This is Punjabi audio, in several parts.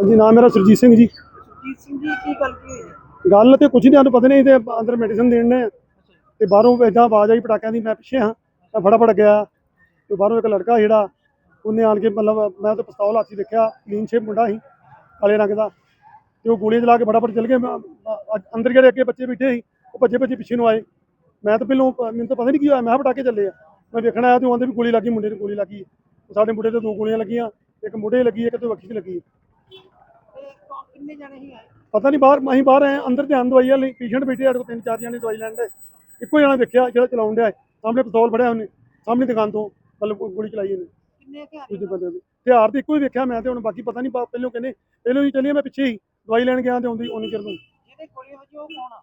ਜੀ ਨਾਮ ਮੇਰਾ ਸਰਜੀਤ ਸਿੰਘ ਜੀ। ਸਰਜੀਤ ਸਿੰਘ ਜੀ ਕੀ ਗੱਲ ਗੱਲ ਤੇ ਕੁਝ ਨਹੀਂ ਤੁਹਾਨੂੰ ਪਤਾ ਨਹੀਂ ਤੇ ਅੰਦਰ ਮੈਡੀਸਨ ਦੇਣ ਨੇ। ਤੇ ਬਾਹਰੋਂ ਇਦਾਂ ਆਵਾਜ਼ ਆਈ ਪਟਾਕਿਆਂ ਦੀ ਮੈਂ ਪਿੱਛੇ ਹਾਂ ਮੈਂ ਫਟਾਫਟ ਗਿਆ ਤੇ ਬਾਹਰੋਂ ਇੱਕ ਲੜਕਾ ਜਿਹੜਾ ਉਹਨੇ ਆਣ ਕੇ ਮਤਲਬ ਮੈਂ ਤਾਂ ਪਿਸਤੌਲ ਹੱਥੀ ਦੇਖਿਆ ਕਲੀਨ ਸ਼ੇਪ ਮੁੰਡਾ ਸੀ ਕਾਲੇ ਰੰਗ ਦਾ ਤੇ ਉਹ ਗੋਲੀਆਂ ਚਲਾ ਕੇ ਫਟਾਫਟ ਚਲ ਗਏ ਅੰਦਰ ਜਿਹੜੇ ਅੱਗੇ ਬੱਚੇ ਬੈਠੇ ਸੀ ਉਹ ਭੱਜੇ ਭੱਜੇ ਪਿੱਛੇ ਨੂੰ ਆਏ। ਮੈਂ ਤਾਂ ਪਹਿਲੋਂ ਮੈਨੂੰ ਤਾਂ ਪਤਾ ਨਹੀਂ ਕੀ ਹੋਇਆ ਮੈਂ ਪਟਾਕੇ ਚੱਲੇ ਆ। ਮੈਂ ਵੇਖਣ ਆਇਆ ਤੇ ਉਹਦੇ ਵੀ ਗੋਲੀ ਲੱਗੀ ਮੁੰਡੇ ਨੂੰ ਗੋਲੀ ਲੱਗੀ ਸਾਡੇ ਮੁੰਡੇ ਤੇ ਦੋ ਗੋਲੀਆਂ ਲੱਗੀਆਂ ਇੱਕ ਮੁੰਡੇ ਲੱਗੀ ਇੱਕ ਤੇ ਵੱਖੀ ਤੇ ਲੱਗੀ। ਤੇ ਕੌਣ ਕਿੰਨੇ ਜਣੇ ਹੀ ਆਏ? ਪਤਾ ਨਹੀਂ ਬਾਹਰ ਅਸੀਂ ਬਾਹਰ ਆਏ ਅੰਦਰ ਧਿਆਨ ਦਵਾਈ ਵਾਲੇ ਪੇਸ਼ੈਂਟ ਬੈਠੇ ਸਾਡੇ ਕੋਲ ਤਿੰਨ ਚਾਰ ਜਣੇ ਦਵਾਈ ਲੈਣ ਦੇ। ਇੱਕੋ ਜਣਾ ਦੇਖਿਆ ਜਿਹੜਾ ਚਲਾਉਣ ਡਿਆ। ਸਾਹਮਣੇ ਪਿਸਤੌਲ ਫੜਿਆ ਉਹਨੇ ਸਾਹਮਣੇ ਦੁਕਾਨ ਤੋਂ ਮਤਲਬ ਗੋਲੀ ਚਲਾਈ ਉਹਨੇ ਕਿੰਨੇ ਹਥਿਆਰ ਦੂਜੇ ਬੰਦੇ ਦੇ? ਹਥਿਆਰ ਤੇ ਇੱਕੋ ਹੀ ਵੇਖਿਆ ਮੈਂ ਤੇ ਹੁਣ ਬਾਕੀ ਪਤਾ ਨਹੀਂ ਪਹਿਲੋਂ ਕਹਿੰਦੇ ਪਹਿਲੋਂ ਹੀ ਚੱਲੀਏ ਮੈਂ ਪਿੱਛੇ ਹੀ ਦਵਾਈ ਲੈਣ ਗਿਆ ਤੇ ਆਉਂਦੀ ਉਹਨੀ ਚਿਰ ਨੂੰ ਜਿਹੜੇ ਗੋਲੀਆਂ ਵਜੇ ਉਹ ਕੌਣ ਆ?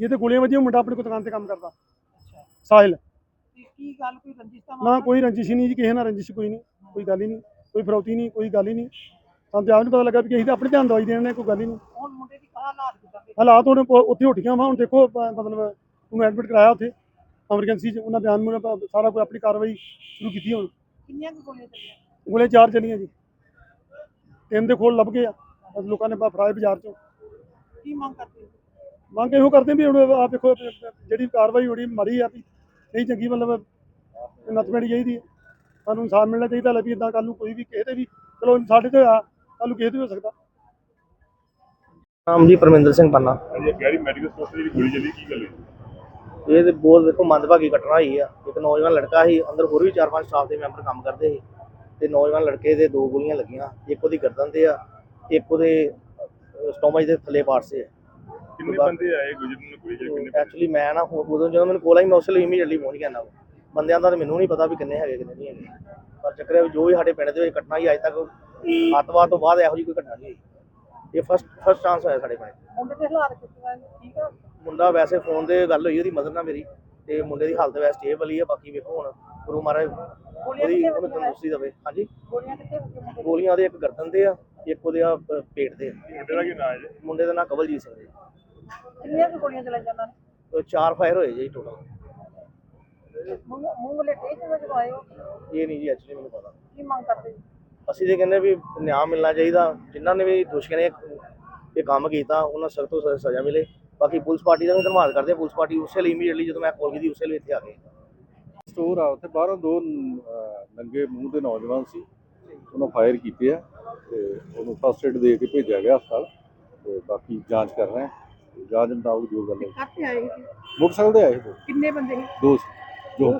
ਇਹ ਤੇ ਗੋਲੀਆਂ ਵੱਜੀਆਂ ਮੁੰਡਾ ਆਪਣੀ ਕੋਈ ਦੁਕਾਨ ਤੇ ਕੰਮ ਕਰਦਾ। ਅੱਛਾ। ਸਾਹਿਲ। ਤੇ ਕੀ ਗੱਲ ਕੋਈ ਰੰਜਿਸ਼ ਦਾ ਨਾ? ਕੋਈ ਰੰਜਿਸ਼ ਨਹੀਂ ਜੀ ਕਿਸੇ ਨਾਲ ਰੰਜਿਸ਼ ਕੋਈ ਨਹੀਂ ਕੋਈ ਗੱਲ ਹੀ ਨਹੀਂ ਕੋਈ ਫਰੌਤੀ ਨਹੀਂ ਕੋਈ ਗੱਲ ਹੀ ਨਹੀਂ। ਸਾਨੂੰ ਤੇ ਆਪ ਨਹੀਂ ਪਤਾ ਲੱਗਾ ਵੀ ਅਸੀਂ ਤਾਂ ਆਪਣੇ ਧਿਆਨ ਦਵਾਈ ਦੇਣ ਨੇ ਕੋਈ ਗੱਲ ਹੀ ਨਹੀਂ। ਹੁਣ ਮੁੰਡੇ ਦੀ ਕਹਾ ਹਾਲਾਤ ਕਿਦਾਂ ਦੇ? ਹਾਲਾਤ ਹੁਣ ਉੱਥੇ ਉੱਠੀਆਂ ਵਾ ਹੁਣ ਦੇਖੋ ਮਤਲਬ ਉਹਨੂੰ ਐਡਮਿਟ ਕਰਾਇਆ ਉੱਥੇ ਐਮਰਜੈਂਸੀ 'ਚ ਉਹਨਾਂ ਬਿਆਨ ਮੁਨ ਸਾਰਾ ਕੋਈ ਆਪਣੀ ਕਾਰਵਾਈ ਸ਼ੁਰੂ ਕੀਤੀ ਹੁਣ। ਕਿੰਨੀਆਂ ਕੁ ਗੋਲੀਆਂ ਚੱਲੀਆਂ? ਗੋਲੇ ਚਾਰ ਚੱਲੀਆਂ ਜੀ। ਤਿੰਨ ਦੇ ਖੋਲ ਲੱਭ ਗਏ ਆ ਲੋਕਾਂ ਨੇ ਫੜਾਏ ਬਾਜ਼ਾਰ 'ਚੋਂ। ਕੀ ਮੰਗ ਕਰਦੇ ਹੋ? ਮੰਗ ਇਹੋ ਕਰਦੇ ਵੀ ਹੁਣ ਆਹ ਦੇਖੋ ਜਿਹੜੀ ਕਾਰਵਾਈ ਹੋਣੀ ਮਾਰੀ ਆ ਵੀ ਨਹੀਂ ਚੰਗੀ ਮਤਲਬ ਨੱਥ ਚਾਹੀਦੀ ਹੈ। ਸਾਨੂੰ ਇਨਸਾਫ ਮਿਲਣਾ ਚਾਹੀਦਾ ਲੈ ਵੀ ਇਦਾਂ ਕੱਲ ਨੂੰ ਕੋਈ ਵੀ ਕਿਸੇ ਤੇ ਵੀ ਚਲੋ ਸਾਡੇ ਤੇ ਆ ਕੱਲ ਨੂੰ ਕਿਸੇ ਤੇ ਵੀ ਹੋ ਸਕਦਾ। ਨਾਮ ਜੀ ਪਰਮਿੰਦਰ ਸਿੰਘ ਪੰਨਾ। ਇਹ ਗੈਰੀ ਮੈਡੀਕਲ ਸਟੋਰ ਤੇ ਜਿਹੜੀ ਗੋਲੀ ਚੱਲੀ ਕੀ ਗੱਲ ਹੋਈ ਇਹ ਤੇ ਬਹੁਤ ਵੇਖੋ ਮੰਦਭਾਗੀ ਘਟਨਾ ਹੋਈ ਆ। ਇੱਕ ਨੌਜਵਾਨ ਲੜਕਾ ਸੀ ਅੰਦਰ ਹੋਰ ਵੀ ਚਾਰ ਪੰਜ ਸਟਾਫ ਦੇ ਮੈਂਬਰ ਕੰਮ ਕਰਦੇ ਸੀ। ਤੇ ਨੌਜਵਾਨ ਲੜਕੇ ਦੇ ਦੋ ਗੋਲੀਆਂ ਲੱਗੀਆਂ ਇੱਕ ਉਹਦੀ ਗਰਦਨ ਤੇ ਆ ਇੱਕ ਉਹਦੇ ਸਟੋਮਚ ਦੇ ਥੱਲੇ ਪਾਰਟਸ ਤੇ ਕਿੰਨੇ ਬੰਦੇ ਆਏ ਗੁਜਰਨ ਨੂੰ ਗੋਲੀ ਚੱਲੀ ਕਿੰਨੇ ਬੰਦੇ? ਐਕਚੁਅਲੀ ਮੈਂ ਨਾ ਉ- ਉਦੋਂ ਜਦੋਂ ਮੈਨੂੰ ਕੋਲ ਆਈ ਮੈਂ ਉਸ ਲਈ ਇਮੀਡੀਏਟਲੀ ਪਹੁੰਚ ਗਿਆ ਨਾ ਬੰਦਿਆਂ ਦਾ ਤਾਂ ਮੈਨੂੰ ਨਹੀਂ ਪਤਾ ਵੀ ਕਿੰਨੇ ਹੈਗੇ ਕਿੰਨੇ ਨਹੀਂ ਹੈਗੇ। ਪਰ ਚੱਕਰ ਇਹ ਵੀ ਜੋ ਵੀ ਸਾਡੇ ਪਿੰਡ ਦੇ ਵਿੱਚ ਘਟਨਾ ਹੀ ਅੱਜ ਤੱਕ ਅੱਤਵਾਦ ਤੋਂ ਬਾਅਦ ਇਹੋ ਜਿਹੀ ਕੋਈ ਘਟਨਾ ਨਹੀਂ ਹੋਈ। ਇਹ ਫਸਟ ਫਸਟ ਚਾਂਸ ਹੋਇਆ ਸਾਡੇ ਪਿੰਡ ਮੁੰਡੇ ਦੇ ਹਾਲਾਤ ਕਿਸ ਤਰ੍ਹਾਂ ਨੇ? ਠੀਕ ਆ? ਮੁੰਡਾ ਵੈਸੇ ਫੋਨ ਤੇ ਗੱਲ ਹੋਈ ਉਹਦੀ ਮਦਰ ਨਾਲ ਮੇਰੀ ਤੇ ਮੁੰਡੇ ਦੀ ਹਾਲਤ ਵੈਸੇ ਸਟੇਬਲ ਹੀ ਹੈ ਬਾਕੀ ਵੇਖੋ ਹੁਣ ਗੁਰੂ ਮਹਾਰਾਜ ਗੋਲੀਆਂ ਉਹਦੀ ਉਹਨੂੰ ਤੰਦਰੁਸਤੀ ਦੇਵੇ ਹਾਂਜੀ? ਗੋਲੀਆਂ ਕਿੱਥੇ? ਗੋਲੀਆਂ ਉਹਦੇ ਇੱਕ ਗਰਦਨ ਤੇ ਆ ਇੱਕ ਉਹਦੇ ਆ ਪੇਟ ਤੇ ਆ। ਮੁੰਡੇ ਦਾ ਕੀ ਨਾਂ ਹੈ ਮੁੰਡੇ ਦਾ ਨਾਂ ਕਵਲਜੀਤ ਸਿੰਘ ਜੀ। ਕਿੰਨੀਆਂ ਕੁ ਗੋਲੀਆਂ ਚਲਾਈਆਂ ਉਹਨਾਂ ਨੇ? ਚਾਰ ਫਾਇਰ ਹੋਏ ਜੀ ਟੋਟਲ ਵਾਲੇ ਟੇਕ ਵਿੱਚ ਆਏ ਹੋ ਇਹ ਨਹੀਂ ਜੀ ਐਕਚੁਅਲੀ ਮੈਨੂੰ ਪਤਾ। ਕੀ ਮੰਗ ਕਰਦੇ? ਹੋ? ਅਸੀਂ ਤੇ ਕਹਿੰਦੇ ਵੀ ਨਿਆਂ ਮਿਲਣਾ ਚਾਹੀਦਾ। ਜਿਨ੍ਹਾਂ ਨੇ ਵੀ ਦੋਸ਼ੀਆਂ ਨੇ ਇਹ ਕੰਮ ਕੀਤਾ ਉਹਨਾਂ ਸਖਤ ਤੋਂ ਸਖਤ ਸਜ਼ਾ ਮਿਲੇ। ਬਾਕੀ ਪੁਲਿਸ ਪਾਰਟੀ ਦਾ ਵੀ ਧੰਨਵਾਦ ਕਰਦੇ ਹਾਂ। ਪੁਲਿਸ ਪਾਰਟੀ ਉਸੇ ਲਈ ਇਮੀਡੀਏਟਲੀ ਜਦੋਂ ਮੈਂ ਕਾਲ ਕੀਤੀ ਉਸੇ ਲਈ ਇੱਥੇ ਆ ਗਏ। ਸਟੋਰ ਆ ਉੱਥੇ ਬਾਹਰੋਂ ਦੋ ਨੰਗੇ ਮੂੰਹ ਦੇ ਨੌਜਵਾਨ ਸੀ। ਉਹਨਾਂ ਫਾਇਰ ਕੀਤੇ ਆ ਤੇ ਉਹਨੂੰ ਫਸਟ ਏਡ ਦੇ ਕੇ ਭੇਜਿਆ ਗਿਆ ਹਸਪਤਾਲ। ਤੇ ਬਾਕੀ ਜਾਂਚ ਕਰ ਰਹੇ ਆ ਤੇ ਜਾਂਚ ਮੁਤਾਬਕ ਜੋ ਗੱਲ ਹੈ। ਕਾਹਤੇ ਆਏ ਸੀ? ਮੋਟਰਸਾਈਕਲ ਤੇ ਆਏ ਦੋ। ਕਿੰਨੇ ਬੰਦੇ ਸੀ? ਦੋ ਸੀ, ਜੋ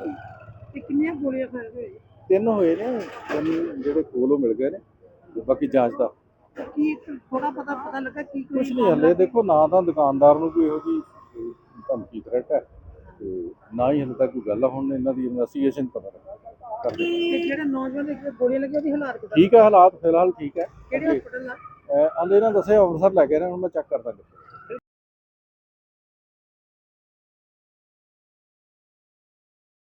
ਤੇ ਕਿੰਨੀਆਂ ਗੋਲੀਆਂ ਫਾਇਰ ਹੋਏ ਤਿੰਨ ਹੋਏ ਨੇ। ਤਿੰਨ ਜਿਹੜੇ ਕੋਲੋਂ ਮਿਲ ਗਏ ਨੇ। ਬਾਕੀ ਜਾਂਚ ਦਾ ਕੀ ਥੋੜਾ ਪਤਾ ਪਤਾ ਲੱਗਾ ਕੀ ਕੁਝ ਨਹੀਂ ਹਲੇ। ਦੇਖੋ ਨਾ ਤਾਂ ਦੁਕਾਨਦਾਰ ਨੂੰ ਕੋਈ ਇਹੋ ਜੀ ਧਮਕੀ ਥ੍ਰੈਟ ਹੈ ਤੇ ਨਾ ਹੀ ਹਲੇ ਤੱਕ ਕੋਈ ਗੱਲ ਆ, ਹੁਣ ਇਹਨਾਂ ਦੀ ਇਨਵੈਸਟੀਗੇਸ਼ਨ ਪਤਾ ਲੱਗਾ। ਕਰਦੇ ਤੇ ਜਿਹੜਾ ਨੌਜਵਾਨ ਦੇ ਗੋਲੀਆਂ ਲੱਗੀਆਂ ਉਹਦੀ ਹਾਲਾਤ ਕਿਦਾਂ? ਠੀਕ ਹੈ ਹਾਲਾਤ ਫਿਲਹਾਲ ਠੀਕ ਹੈ। ਕਿਹੜੇ ਹਸਪਤਾਲ ਆ ਅਹ ਆਂਦੇ ਇਹਨਾਂ ਦੱਸਿਆ ਅੰਮ੍ਰਿਤਸਰ ਲੈ ਗਏ ਨੇ ਹੁਣ ਮੈਂ ਚੈੱਕ ਕਰਦਾ